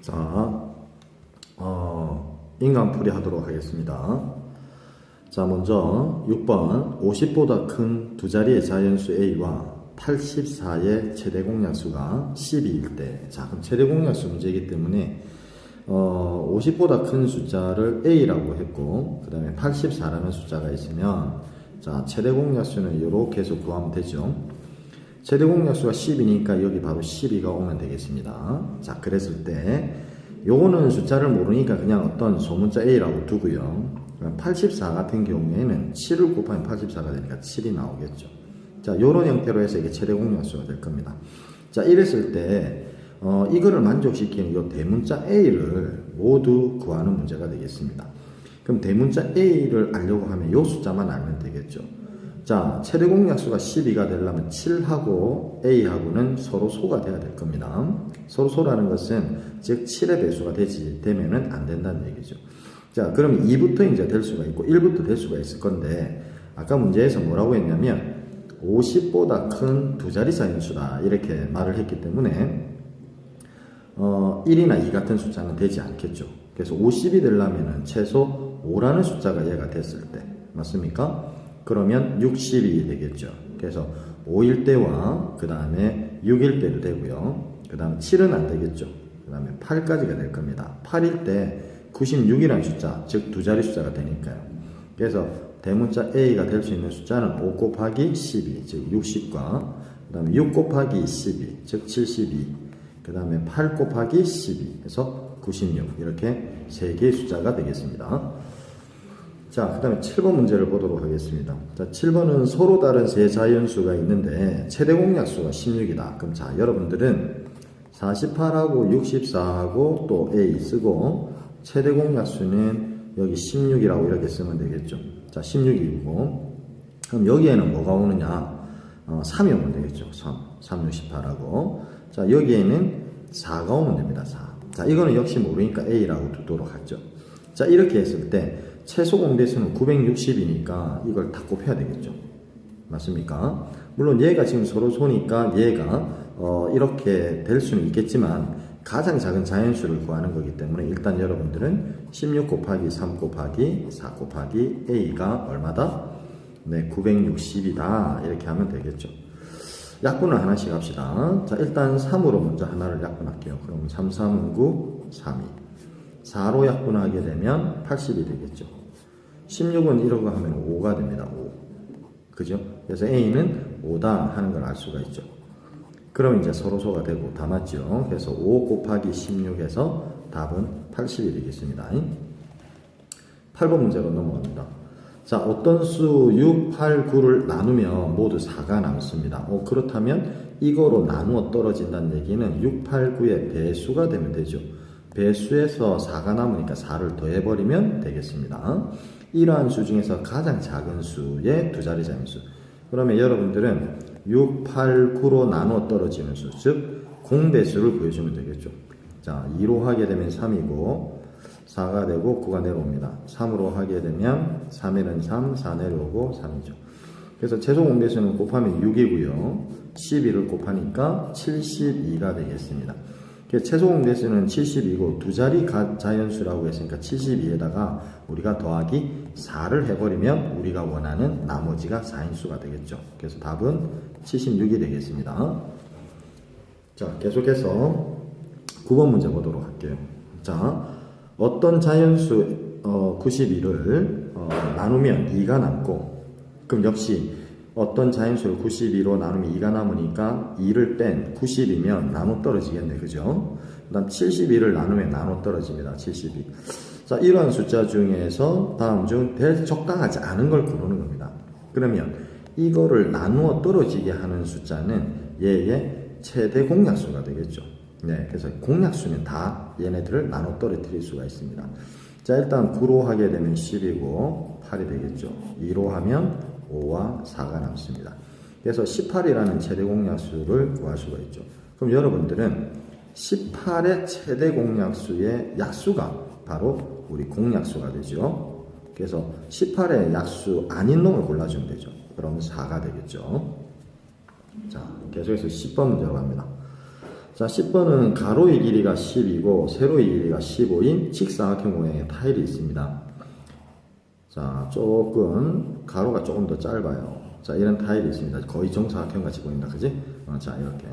자, 어, 인간 풀이 하도록 하겠습니다. 자, 먼저 6번 50보다 큰 두 자리의 자연수 A와 84의 최대 공약수가 12일 때. 자, 그럼 최대 공약수 문제이기 때문에 어, 50보다 큰 숫자를 A라고 했고, 그 다음에 84라는 숫자가 있으면, 자, 최대 공약수는 이렇게 해서 구하면 되죠. 최대 공약수가 10이니까 여기 바로 12가 오면 되겠습니다. 자, 그랬을 때, 요거는 숫자를 모르니까 그냥 어떤 소문자 A라고 두고요. 84 같은 경우에는 7을 곱하면 84가 되니까 7이 나오겠죠. 자, 요런 형태로 해서 이게 최대 공약수가 될 겁니다. 자, 이랬을 때, 어, 이거를 만족시키는 요 대문자 A를 모두 구하는 문제가 되겠습니다. 그럼 대문자 A를 알려고 하면 요 숫자만 알면 되겠죠. 자, 최대 공약수가 12가 되려면 7하고 A하고는 서로 소가 돼야 될 겁니다. 서로 소라는 것은 즉 7의 배수가 되지, 되면은 안 된다는 얘기죠. 자, 그럼 2부터 이제 될 수가 있고 1부터 될 수가 있을 건데, 아까 문제에서 뭐라고 했냐면, 50보다 큰 두 자리 사인 수다. 이렇게 말을 했기 때문에, 어, 1이나 2 같은 숫자는 되지 않겠죠. 그래서 50이 되려면 최소 5라는 숫자가 얘가 됐을 때, 맞습니까? 그러면 60이 되겠죠. 그래서 5일 때와 그 다음에 6일 때도 되고요. 그 다음 7은 안 되겠죠. 그 다음에 8까지가 될 겁니다. 8일 때 96이라는 숫자, 즉 두 자리 숫자가 되니까요. 그래서 대문자 A가 될 수 있는 숫자는 5 곱하기 12, 즉 60과 그 다음에 6 곱하기 12, 즉 72, 그 다음에 8 곱하기 12 해서 96 이렇게 세 개의 숫자가 되겠습니다. 자, 그 다음에 7번 문제를 보도록 하겠습니다. 자, 7번은 서로 다른 세 자연수가 있는데 최대 공약수가 16이다. 그럼 자, 여러분들은 48하고 64하고 또 A 쓰고 최대 공약수는 여기 16이라고 이렇게 쓰면 되겠죠. 자, 16이고 그럼 여기에는 뭐가 오느냐? 어, 3이 오면 되겠죠. 3. 3, 68하고 자, 여기에는 4가 오면 됩니다. 4. 자, 이거는 역시 모르니까 A라고 두도록 하죠. 자, 이렇게 했을 때 최소 공대수는 960이니까 이걸 다 곱해야 되겠죠. 맞습니까? 물론 얘가 지금 서로 소니까 얘가 어, 이렇게 될 수는 있겠지만 가장 작은 자연수를 구하는 거기 때문에 일단 여러분들은 16 곱하기 3 곱하기 4 곱하기 A가 얼마다? 네, 960이다. 이렇게 하면 되겠죠. 약분을 하나씩 합시다. 자, 일단 3으로 먼저 하나를 약분할게요. 그럼 3, 3, 9, 3, 2. 4로 약분하게 되면 80이 되겠죠. 16은 이러고 하면 5가 됩니다. 5. 그죠? 그래서 A는 5다 하는 걸 알 수가 있죠. 그럼 이제 서로소가 되고 다 맞죠? 그래서 5 곱하기 16에서 답은 80이 되겠습니다. 8번 문제로 넘어갑니다. 자, 어떤 수 6, 8, 9를 나누면 모두 4가 남습니다. 어, 그렇다면 이거로 나누어 떨어진다는 얘기는 6, 8, 9의 배수가 되면 되죠. 배수에서 4가 남으니까 4를 더해버리면 되겠습니다. 이러한 수 중에서 가장 작은 수의 두 자리 자연수. 그러면 여러분들은 6, 8, 9로 나누어 떨어지는 수, 즉 공배수를 구해주면 되겠죠. 자, 2로 하게 되면 3이고 4가 되고 9가 내려옵니다. 3으로 하게 되면 3에는 3, 4 내려오고 3이죠. 그래서 최소 공배수는 곱하면 6이고요. 12를 곱하니까 72가 되겠습니다. 최소 공배수는 72고 두 자리 자연수라고 했으니까 72에다가 우리가 더하기 4를 해버리면 우리가 원하는 나머지가 4인수가 되겠죠. 그래서 답은 76이 되겠습니다. 자, 계속해서 9번 문제 보도록 할게요. 자, 어떤 자연수 어, 91을 어, 나누면 2가 남고 그럼 역시 어떤 자연수를 92로 나누면 2가 남으니까 2를 뺀 90이면 나눠 떨어지겠네. 그죠? 그 다음 71을 나누면 나눠 떨어집니다. 72. 자, 이러한 숫자 중에서 다음 중 대 적당하지 않은 걸 고르는 겁니다. 그러면 이거를 나누어 떨어지게 하는 숫자는 얘의 최대 공약수가 되겠죠. 네, 그래서 공약수는 다 얘네들을 나눠 떨어뜨릴 수가 있습니다. 자, 일단 9로 하게 되면 10이고 8이 되겠죠. 2로 하면 5와 4가 남습니다. 그래서 18이라는 최대 공약수를 구할 수가 있죠. 그럼 여러분들은 18의 최대 공약수의 약수가 바로 우리 공약수가 되죠. 그래서 18의 약수 아닌 놈을 골라주면 되죠. 그러면 4가 되겠죠. 자, 계속해서 10번 문제로 갑니다. 자, 10번은 가로의 길이가 10이고 세로의 길이가 15인 직사각형 모양의 타일이 있습니다. 자, 조금 가로가 조금 더 짧아요. 자, 이런 타일이 있습니다. 거의 정사각형 같이 보인다. 그지? 어, 자, 이렇게.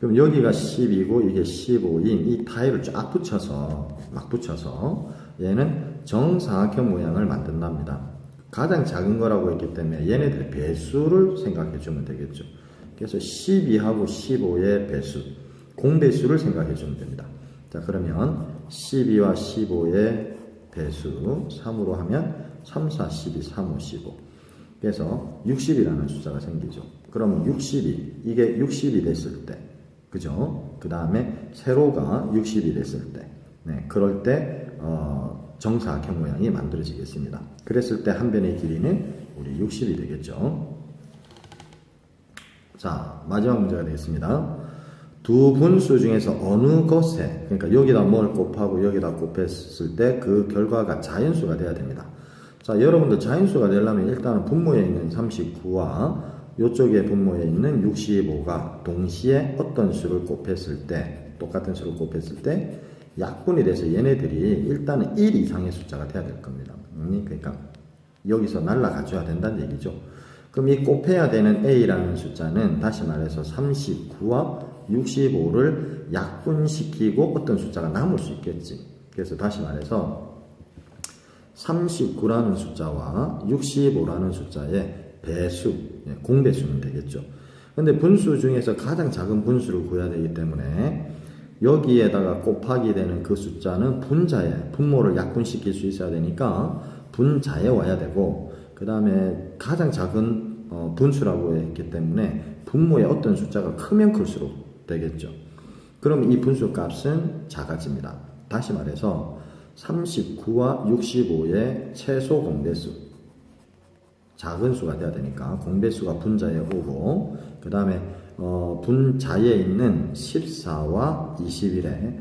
그럼 여기가 10이고 이게 15인 이 타일을 쫙 붙여서 막 붙여서 얘는 정사각형 모양을 만든답니다. 가장 작은 거라고 했기 때문에 얘네들 배수를 생각해 주면 되겠죠. 그래서 12하고 15의 배수, 공배수를 생각해 주면 됩니다. 자, 그러면 12와 15의 배수 3으로 하면 3, 4, 12, 3, 5, 15. 그래서 60이라는 숫자가 생기죠. 그러면 60이, 이게 60이 됐을 때, 그죠? 그 다음에 세로가 60이 됐을 때, 네, 그럴 때, 어, 정사각형 모양이 만들어지겠습니다. 그랬을 때 한 변의 길이는 우리 60이 되겠죠. 자, 마지막 문제가 되겠습니다. 두 분수 중에서 어느 것에, 그러니까 여기다 뭘 곱하고 여기다 곱했을 때 그 결과가 자연수가 돼야 됩니다. 자, 여러분들 자연수가 되려면 일단은 분모에 있는 39와 이쪽에 분모에 있는 65가 동시에 어떤 수를 곱했을 때, 똑같은 수를 곱했을 때 약분이 돼서 얘네들이 일단은 1 이상의 숫자가 돼야 될 겁니다. 음, 그러니까 여기서 날라가줘야 된다는 얘기죠. 그럼 이 곱해야 되는 A라는 숫자는 다시 말해서 39와 65를 약분시키고 어떤 숫자가 남을 수 있겠지. 그래서 다시 말해서 39라는 숫자와 65라는 숫자의 배수, 예, 공배수는 되겠죠. 근데 분수 중에서 가장 작은 분수를 구해야 되기 때문에 여기에다가 곱하기 되는 그 숫자는 분자에, 분모를 약분시킬 수 있어야 되니까 분자에 와야 되고, 그 다음에 가장 작은 어, 분수라고 했기 때문에 분모의 어떤 숫자가 크면 클수록 되겠죠. 그럼 이 분수 값은 작아집니다. 다시 말해서 39와 65의 최소 공배수. 작은 수가 돼야 되니까 공배수가 분자에 오고, 그 다음에 어, 분자에 있는 14와 21의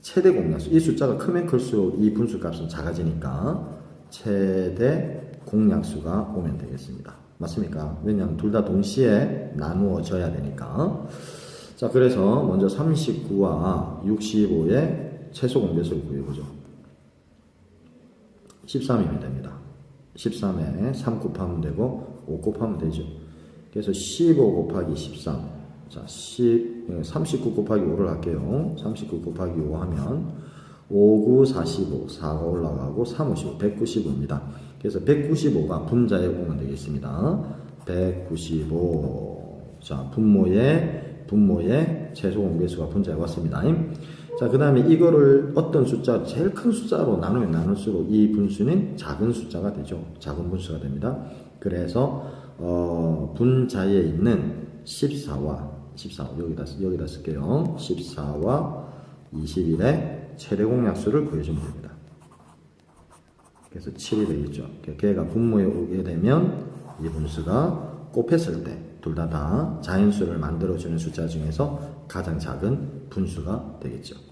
최대 공약수. 이 숫자가 크면 클수록 이 분수 값은 작아지니까 최대 공약수가 오면 되겠습니다. 맞습니까? 왜냐하면 둘 다 동시에 나누어져야 되니까. 자, 그래서 먼저 39와 65의 최소 공배수를 구해보죠. 13이면 됩니다. 13에 3 곱하면 되고 5 곱하면 되죠. 그래서 15 곱하기 13. 자, 10, 39 곱하기 5를 할게요. 39 곱하기 5 하면 5, 9, 45, 4가 올라가고 3, 55, 195입니다. 그래서 195가 분자에 오면 되겠습니다. 195. 자, 분모의, 분모의 최소 공배수가 분자에 왔습니다. 자, 그 다음에 이거를 어떤 숫자, 제일 큰 숫자로 나누면 나눌수록 이 분수는 작은 숫자가 되죠. 작은 분수가 됩니다. 그래서, 어, 분자에 있는 14와, 14, 여기다, 여기다 쓸게요. 14와 21의 최대 공약수를 구해주면 됩니다. 그래서 7이 되겠죠. 걔가 분모에 오게 되면 이 분수가 곱했을 때 둘 다 다 자연수를 만들어주는 숫자 중에서 가장 작은 분수가 되겠죠.